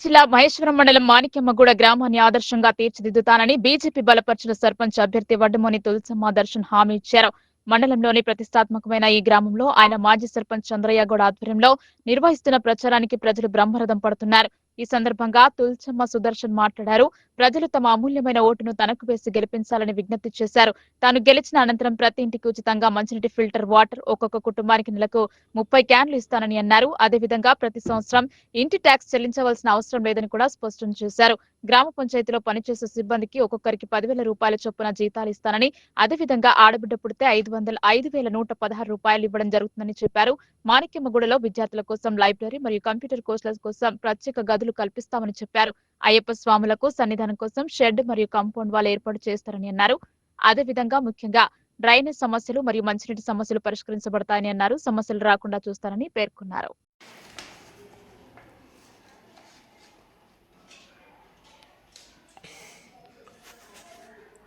జిల్లా మహేశ్వరం మండలం మాణిక్యమ్మగూడ గ్రామాన్ని ఆదర్శంగా తీర్చిదిద్దుతానని బీజేపీ బలపరిచిన సర్పంచ్ అభ్యర్థి వడ్డమోని తులసమ్మ దర్శన్ హామీ ఇచ్చారు. మండలంలోని ప్రతిష్టాత్మకమైన ఈ గ్రామంలో ఆయన మాజీ సర్పంచ్ చంద్రయ్య గౌడ ఆధ్వర్యంలో నిర్వహిస్తున్న ప్రచారానికి ప్రజలు బ్రహ్మరథం పడుతున్నారు. ఈ సందర్భంగా తుల్చమ్మ సుదర్శన్ మాట్లాడారు. ప్రజలు తమ అమూల్యమైన ఓటును తనకు వేసి గెలిపించాలని విజ్ఞప్తి చేశారు. తాను గెలిచిన అనంతరం ప్రతి ఇంటికి ఉచితంగా మంచినీటి ఫిల్టర్ వాటర్ ఒక్కొక్క కుటుంబానికి నెలకు ముప్పై క్యాన్లు ఇస్తానని అన్నారు. అదేవిధంగా ప్రతి సంవత్సరం ఇంటి ట్యాక్స్ చెల్లించవలసిన అవసరం లేదని కూడా స్పష్టం చేశారు. గ్రామ పంచాయతీలో పనిచేసే సిబ్బందికి ఒక్కొక్కరికి పదివేల రూపాయల చొప్పున జీతాలు ఇస్తానని అదేవిధంగా ఆడబిడ్డ పుడితే ఐదు వందల ఐదు వేల నూట పదహారు రూపాయలు ఇవ్వడం జరుగుతుందని చెప్పారు. మాణిక్యమ్మగూడలో విద్యార్థుల కోసం లైబ్రరీ మరియు కంప్యూటర్ కోర్సుల కోసం ప్రత్యేక గదులు కల్పిస్తామని చెప్పారు. అయ్యప్ప స్వాములకు సన్నిధానం కోసం షెడ్ మరియు కాంపౌండ్ వాల్ ఏర్పాటు చేస్తారని అన్నారు. అదేవిధంగా ముఖ్యంగా డ్రైనేజ్ సమస్యలు మరియు మంచినీటి సమస్యలు పరిష్కరించబడతాయని అన్నారు. సమస్యలు రాకుండా చూస్తారని పేర్కొన్నారు.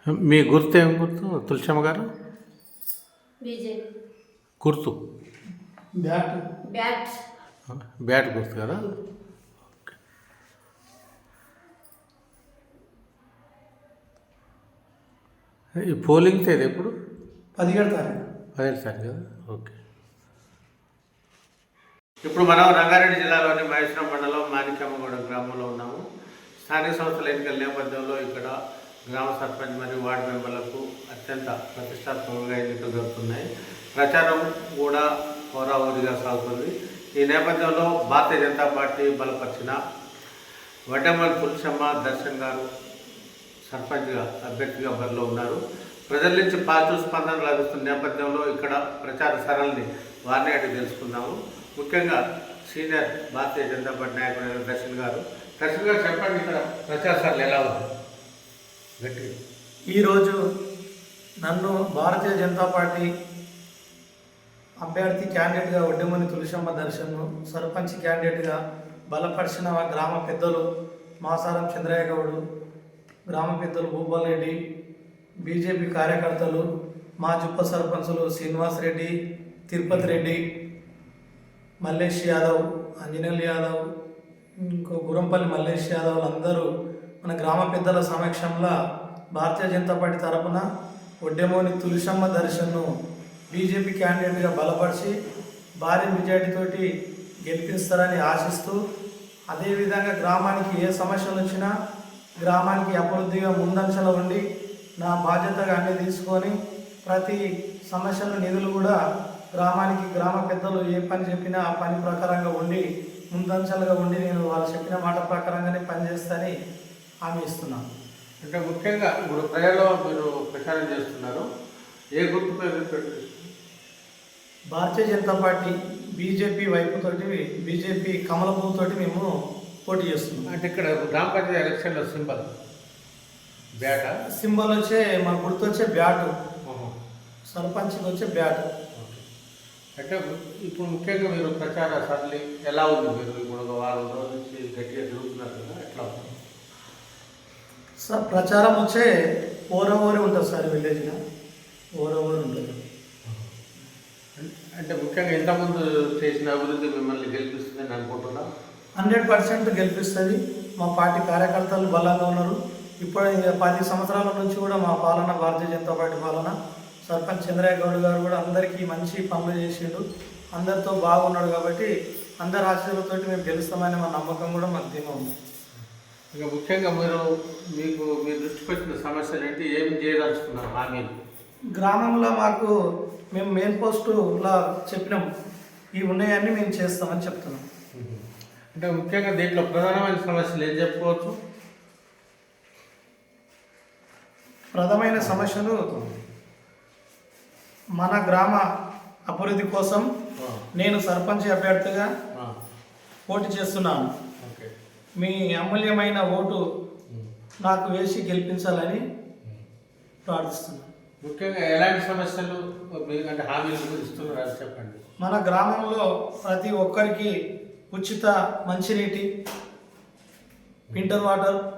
మీ గుర్తు ఏం గుర్తు? తులసమ్మ గారు? గుర్తు. బ్యాట్. బ్యాట్ గుర్తు కదా? ఈ పోలింగ్ తేదీ ఎప్పుడు? పదిహేడు తారీఖు. పదిహేడు తారీఖు కదా? ఓకే. ఇప్పుడు మనం రంగారెడ్డి జిల్లాలోని మహేశ్వరం మండలం మాణిక్యమ్మగూడ గ్రామంలో ఉన్నాము. స్థానిక సంస్థల ఎన్నికల నేపథ్యంలో ఇక్కడ గ్రామ సర్పంచ్ మరియు వార్డు మెంబర్లకు అత్యంత ప్రతిష్టాత్మకంగా ఎన్నికలు జరుగుతున్నాయి. ప్రచారం కూడా హోరాహోరీగా సాగుతుంది. ఈ నేపథ్యంలో భారతీయ జనతా పార్టీ బలపరిచిన వడ్డమల్ తులసమ్మ దర్శన్ గారు సర్పంచ్గా అభ్యర్థిగా బరిలో ఉన్నారు. ప్రజల నుంచి పాజిటివ్ స్పందన లభిస్తున్న నేపథ్యంలో ఇక్కడ ప్రచార సరళిని వారిని అడిగి తెలుసుకుందాము. ముఖ్యంగా సీనియర్ భారతీయ జనతా పార్టీ నాయకుడు దర్శన్ గారు. దర్శన్ గారు చెప్పండి ఇక్కడ ప్రచార సరళి ఎలా ఉంది? గట్టి ఈరోజు నన్ను భారతీయ జనతా పార్టీ అభ్యర్థి క్యాండిడేట్గా ఒడ్డెమని తులసమ్మ దర్శన్ సర్పంచ్ క్యాండిడేట్గా బలపరిచిన గ్రామ పెద్దలు మాసారం చంద్రయ్య గౌడు గ్రామ పెద్దలు భూపాల్ రెడ్డి బీజేపీ కార్యకర్తలు మా జుప్ప సర్పంచులు శ్రీనివాస్ రెడ్డి తిరుపతి రెడ్డి మల్లేష్ యాదవ్ అంజనేయులు యాదవ్ ఇంకో గురంపల్లి మల్లేష్ యాదవ్ అందరూ మన గ్రామ పెద్దల సమక్షంలో భారతీయ జనతా పార్టీ తరపున ఒడ్డెమోని తులసమ్మ దర్శన్ను బీజేపీ క్యాండిడేట్గా బలపరిచి భారీ మెజార్టీతోటి గెలిపిస్తారని ఆశిస్తూ అదేవిధంగా గ్రామానికి ఏ సమస్యలు వచ్చినా గ్రామానికి అభివృద్ధిగా ముందంచలో ఉండి నా బాధ్యతగా అన్నీ తీసుకొని ప్రతి సమస్యల నిధులు కూడా గ్రామానికి గ్రామ పెద్దలు ఏ పని చెప్పినా ఆ పని ప్రకారంగా ఉండి ముందంచలుగా ఉండి నేను వాళ్ళు చెప్పిన మాట ప్రకారంగానే పనిచేస్తానని హామీ ఇస్తున్నాను. అంటే ముఖ్యంగా ఇప్పుడు ప్రజల్లో మీరు ప్రచారం చేస్తున్నారు. ఏ గుర్తు భారతీయ జనతా పార్టీ బీజేపీ వైపుతోటి బీజేపీ కమల తోటి మేము పోటీ చేస్తున్నాం. అంటే ఇక్కడ గ్రామ పంచాయతీ ఎలక్షన్లో సింబల్. బ్యాటా? సింబల్ వచ్చే మా గుర్తు వచ్చే బ్యాటు సర్పంచ్కి వచ్చే బ్యాటు. అంటే ఇప్పుడు ముఖ్యంగా మీరు ప్రచార సరళి ఎలా ఉంది మీరు? ఇప్పుడు ఒక వారం రోజుల నుంచి గట్టిగా తిరుగుతున్నారు కదా ఎట్లా ఉంది? సార్ ప్రచారం వచ్చే ఓరవోరి ఉంటుంది సార్ విలేజ్లో. ఓరవోరి ఉంటుంది. అంటే ముఖ్యంగా ఇంతకుముందు చేసిన అభివృద్ధి మిమ్మల్ని గెలిపిస్తుందని అనుకుంటున్నా. హండ్రెడ్ పర్సెంట్ గెలిపిస్తుంది. మా పార్టీ కార్యకర్తలు బలంగా ఉన్నారు. ఇప్పుడు పది సంవత్సరాల నుంచి కూడా మా పాలన భారతీయ జనతా పార్టీ పాలన. సర్పంచ్ చంద్రయ్య గౌడ్ గారు కూడా అందరికీ మంచి పనులు చేసిండు. అందరితో బాగున్నాడు కాబట్టి అందరి ఆశీర్వాదంతో మేము గెలుస్తామని మా నమ్మకం కూడా మాకు ధీమా ఉంది. ఇక ముఖ్యంగా మీరు మీకు మీ దృష్టికి వచ్చిన సమస్యలు ఏంటి? ఏమి చేయదలుచుకున్నారు హామీలు? గ్రామంలో మాకు మేము మెయిన్ పోస్టులా చెప్పినాం ఇవి ఉన్నాయన్నీ మేము చేస్తామని చెప్తున్నాం. అంటే ముఖ్యంగా దీంట్లో ప్రధానమైన సమస్యలు ఏం చెప్పుకోవచ్చు? ప్రధానమైన సమస్యలు మన గ్రామ అభివృద్ధి కోసం నేను సర్పంచ్ అభ్యర్థిగా పోటీ చేస్తున్నాను. ఓకే. మీ అమూల్యమైన ఓటు. నాకు వేసి గెలిపించాలని ప్రార్థిస్తున్నాను. ముఖ్యంగా ఎలాంటి సమస్యలు అంటే హామీలు ఇస్తున్నారు చెప్పండి. మన గ్రామంలో ప్రతి ఒక్కరికి ఉచిత మంచినీటి ఫిల్టర్ వాటర్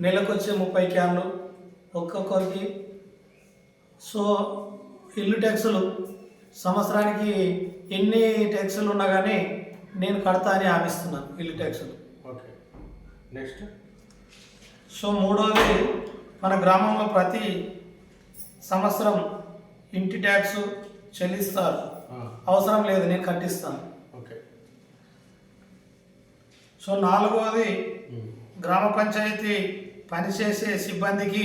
నెలకొచ్చే ముప్పై క్యాన్లు ఒక్కొక్కరికి. సో ఇల్లు ట్యాక్సులు సంవత్సరానికి ఎన్ని ట్యాక్సులు ఉన్నా కానీ నేను కడతా అని హామీస్తున్నాను ఇల్లు ట్యాక్సులు. ఓకే. నెక్స్ట్. సో మూడోది మన గ్రామంలో ప్రతి సంవత్సరం ఇంటి ట్యాక్స్ చెల్లిస్తారు. అవసరం లేదు నేను కట్టిస్తాను. ఓకే. సో నాలుగవది గ్రామ పంచాయతీ పనిచేసే సిబ్బందికి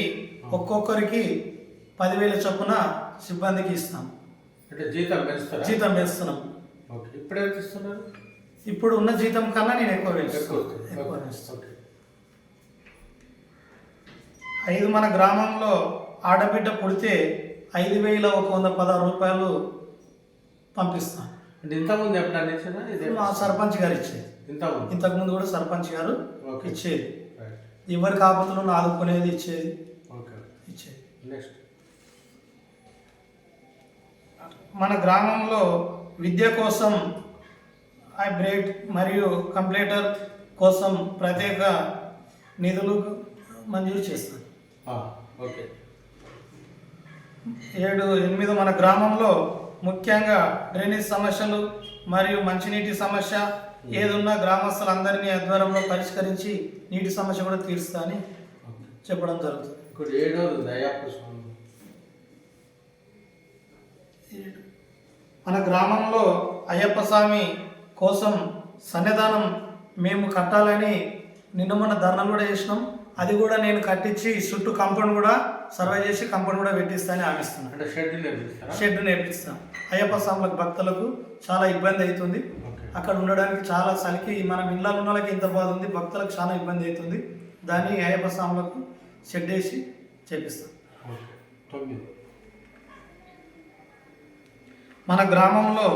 ఒక్కొక్కరికి పదివేల చొప్పున సిబ్బందికి ఇస్తాం. అంటే జీతం పెంచుతారా? జీతం వేస్తున్నాం ఓకే. ఇప్పుడు ఎంత ఇస్తున్నారు? ఇప్పుడు ఉన్న జీతం కన్నా నేను ఎక్కువ ఎక్కువ ఐదు మన గ్రామంలో ఆడబిడ్డ పుడితే ఐదు వేల ఒక వంద పదహారు రూపాయలు పంపిస్తాం. అంటే ఇంతకుముందు ఎప్పుడు మా సర్పంచ్ గారు ఇచ్చేది ఇంతకుముందు? కూడా సర్పంచ్ గారు. ఇచ్చేది. రైట్. ఎవరికి ఆపదలను ఆదుకునేది ఇచ్చేది. ఓకే. ఇచ్చేది. నెక్స్ట్. మన గ్రామంలో విద్య కోసం హైబ్రిడ్ మరియు కంప్యూటర్ కోసం ప్రత్యేక నిధులు మంజూరు చేస్తాం ఓకే. ఏడు ఎనిమిది మన గ్రామంలో ముఖ్యంగా డ్రైనేజ్ సమస్యలు మరియు మంచినీటి సమస్య ఏదున్నా గ్రామస్తులందరినీ ఆధ్వర్యంలో పరిష్కరించి నీటి సమస్య కూడా తీరుస్తా అని చెప్పడం జరుగుతుంది. ఇప్పుడు ఏడోది ఉంది అయ్యప్ప స్వామి? మన గ్రామంలో అయ్యప్ప స్వామి కోసం సన్నిధానం మేము కట్టాలని నిన్న మొన్న ధర్నాలు కూడా చేసినాం. అది కూడా నేను కట్టించి చుట్టూ కంపౌండ్ కూడా సర్వే చేసి కంపౌండ్ కూడా పెట్టిస్తానని ఆశిస్తున్నాను అంటే షెడ్ నిర్మిస్తారా షెడ్ నేర్పిస్తాం అయ్యప్ప స్వాములకు భక్తులకు చాలా ఇబ్బంది అవుతుంది. అక్కడ ఉండడానికి చాలా చలికి మనం ఇళ్ళ ఉన్న వాళ్ళకి ఇంత బాధ ఉంది భక్తులకు చాలా ఇబ్బంది అవుతుంది. దాన్ని అయ్యప్ప స్వాములకు షెడ్ వేసి చేపిస్తాం. మన గ్రామంలో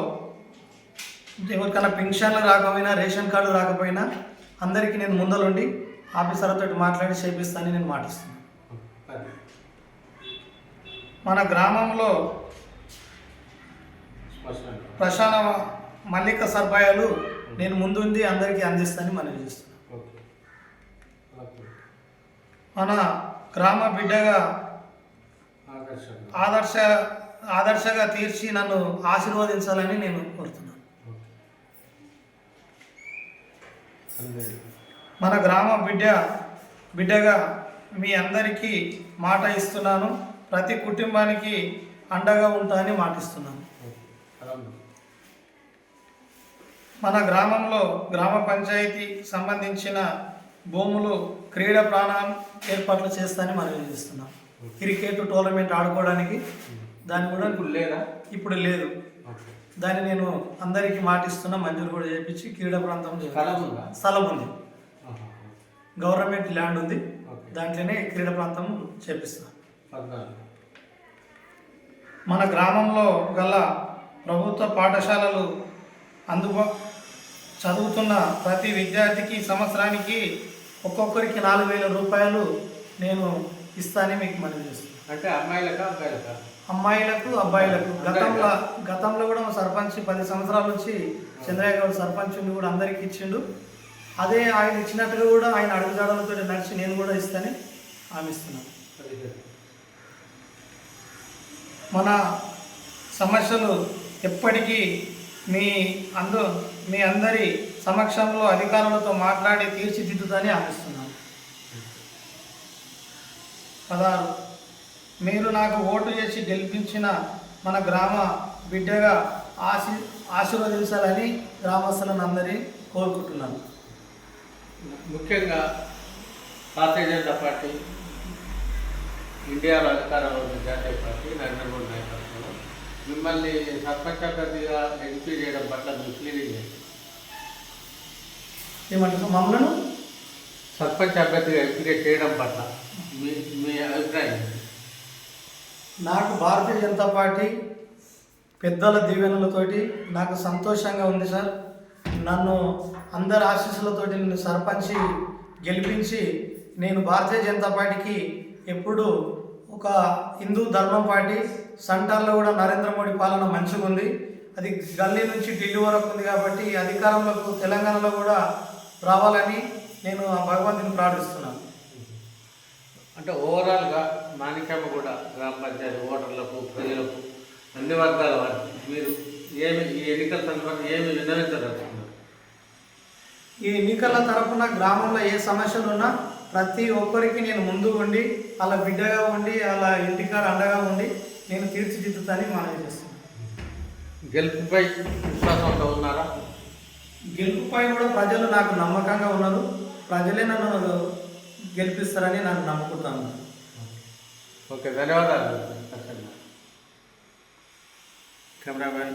ఎవరికైనా పెన్షన్లు రాకపోయినా రేషన్ కార్డు రాకపోయినా అందరికీ నేను ముందలుండి ఆఫీసర్తో మాట్లాడి చేపిస్తానని నేను మాటిస్తున్నాను మన గ్రామంలో ప్రశాన మల్లిక సదుపాయాలు నేను ముందుండి అందరికీ అందిస్తానని మనవి చేస్తున్నాను మన గ్రామ బిడ్డగా ఆదర్శ ఆదర్శగా తీర్చి నన్ను ఆశీర్వదించాలని నేను కోరుతున్నాను. మన గ్రామ బిడ్డ బిడ్డగా మీ అందరికీ మాట ఇస్తున్నాను. ప్రతి కుటుంబానికి అండగా ఉంటానని మాటిస్తున్నాను. మన గ్రామంలో గ్రామ పంచాయతీ సంబంధించిన భూములు క్రీడా ప్రాణం ఏర్పాట్లు చేస్తానని మనం చేస్తున్నాం క్రికెట్ టోర్నమెంట్ ఆడుకోవడానికి దాన్ని కూడా ఇప్పుడు లేదా? ఇప్పుడు లేదు. దాన్ని నేను అందరికీ మాటిస్తున్నా మంజూరు కూడా చేయించి క్రీడా ప్రాంతం. స్థలం ఉందా. గవర్నమెంట్ ల్యాండ్ ఉంది. దాంట్లోనే క్రీడా ప్రాంతం చేపిస్తాను. పద్నాలుగు. మన గ్రామంలో గల ప్రభుత్వ పాఠశాలలు అందుబా చదువుతున్న ప్రతి విద్యార్థికి సంవత్సరానికి ఒక్కొక్కరికి నాలుగు వేల రూపాయలు నేను ఇస్తానని మీకు మనవి చేస్తున్నాను అంటే అమ్మాయిలకా అబ్బాయిలకా? అమ్మాయిలకు అబ్బాయిలకు. గతంలో గతంలో కూడా మా సర్పంచ్ పది సంవత్సరాల నుంచి చంద్రయ్య గౌడ్ సర్పంచ్ కూడా అందరికీ ఇచ్చిండు. అదే ఆయన ఇచ్చినట్టుగా కూడా ఆయన అడుగుజాడలతో నడిచి నేను కూడా ఇస్తానని. పదిహేను మన సమస్యలు ఎప్పటికీ మీ అందు మీ అందరి సమక్షంలో అధికారులతో మాట్లాడి తీర్చిదిద్దుదని ఆశిస్తున్నాను. పదహారు. మీరు నాకు ఓటు చేసి గెలిపించిన మన గ్రామ బిడ్డగా ఆశీ ఆశీర్వదించాలని గ్రామస్తులను అందరి కోరుకుంటున్నాను. ముఖ్యంగా భారతీయ జనతా పార్టీ ఇండియాలో అధికారంలో జాతీయ పార్టీ నరేంద్ర మోడీ మిమ్మల్ని సర్పంచ్ అభ్యర్థిగా ఎంపీ చేయడం పట్ల మీ ఫీలింగ్ ఏంటి? ఏమంటున్నాం మమ్మలను సర్పంచ్ అభ్యర్థిగా ఎంపిక చేయడం పట్ల మీ మీ అభిప్రాయం? నాకు భారతీయ జనతా పార్టీ పెద్దల దీవెనలతోటి నాకు సంతోషంగా ఉంది సార్ నన్ను అందరి ఆశీస్సులతోటి నన్ను సర్పంచి గెలిపించి నేను భారతీయ జనతా పార్టీకి ఎప్పుడు ఒక హిందూ ధర్మం పార్టీ సెంటర్లో కూడా నరేంద్ర మోడీ పాలన మంచిగా ఉంది. అది గల్లీ నుంచి ఢిల్లీ వరకు ఉంది కాబట్టి అధికారంలోకి తెలంగాణలో కూడా రావాలని నేను ఆ భగవంతుని ప్రార్థిస్తున్నాను. అంటే ఓవరాల్గా మాణిక్యమ్మ కూడా గ్రామ పంచాయతీ ఓటర్లకు ప్రజలకు అన్ని వర్గాల వారికి మీరు ఏమి ఈ ఎన్నికల సందర్భంగా ఏమి విన్నవించదలుచుకున్నారు ఈ ఎన్నికల తరపున గ్రామంలో ఏ సమస్యలు ఉన్నా ప్రతి ఒక్కరికి నేను ముందు ఉండి అలా బిడ్డగా ఉండి అలా ఇంటికాడ అండగా ఉండి నేను తీర్చిదిద్దుతానని మనవి చేస్తున్నాను. గెలుపుపై విశ్వాసంతో ఉన్నారా? గెలుపుపై కూడా ప్రజలు నాకు నమ్మకంగా ఉన్నారు. ప్రజలే నన్ను గెలిపిస్తారని నేను నమ్ముకుంటాను. ఓకే ధన్యవాదాలు కెమెరామెన్